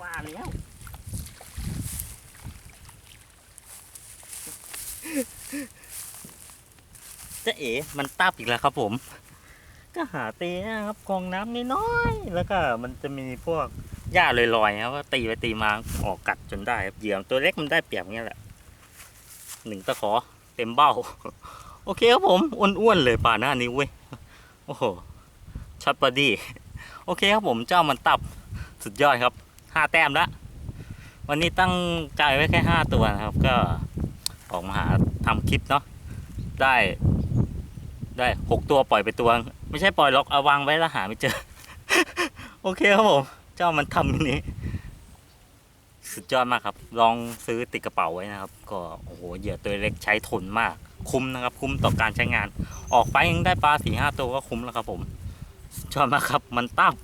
ว่าแล้วจะเอ๋มันตับอีกแล้วครับผม ก็หาตีนะครับกองน้ำน้อยๆแล้วก็มันจะมีพวกหญ้าลอยๆครับตีไปตีมาออกกัดจนได้ครับเหยื่อตัวเล็กมันได้เปรียบเงี้ยแหละหนึ่งตะขอเต็มเบ้า โอเคครับผมอ้วนๆเลยป่าหน้านี้เว้ย โอ้โห ช็อตบอดี้โอเคครับผมเจ้ามันตับสุดยอดครับห้าแต้มละวันนี้ตั้งใจไว้แค่ห้าตัวนะครับ ก็ออกมาหาทำคลิปเนาะได้ได้หกตัวปล่อยไปตัว ไม่ใช่ปล่อยล็อกเอาวางไว้แล้วหาไม่เจอ โอเคครับผมเจ้ามันทำอย่านี้ สุดยอดมากครับ ลองซื้อติดกระเป๋าไว้นะครับ ก็โอ้โหเหยื่อตัวเล็กใช้ทนมาก คุ้มนะครับ คุ้มต่อการใช้งาน ออกไปยังได้ปลาสี่ห้าตัวก็คุ้มแล้วครับผม ชอบมากครับมันตั้ม